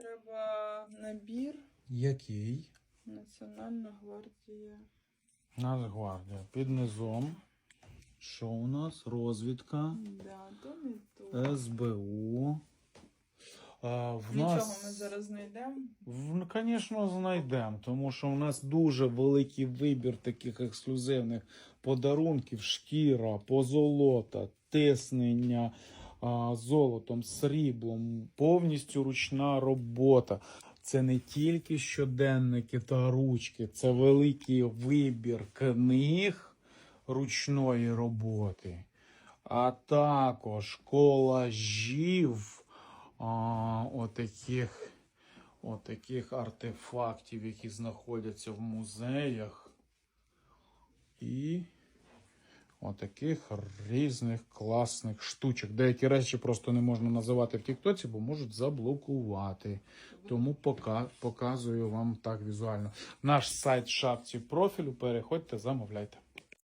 треба набір Який? Національна гвардія. Нацгвардія. Під низом. Що у нас? Розвідка. Да, то не то. СБУ. А, в Нічого нас... ми зараз знайдемо. В- Звісно, знайдемо, тому що у нас дуже великий вибір таких ексклюзивних подарунків: шкіра, позолота, тиснення золотом, сріблом, повністю ручна робота. Це не тільки щоденники та ручки, це великий вибір книг ручної роботи, а також колажів отаких отаких артефактів, які знаходяться в музеях, і отаких різних класних штучок. Деякі речі просто не можна називати в Тіктоці, бо можуть заблокувати. Тому пока, показую вам так візуально. Наш сайт шапці профілю. Переходьте, замовляйте.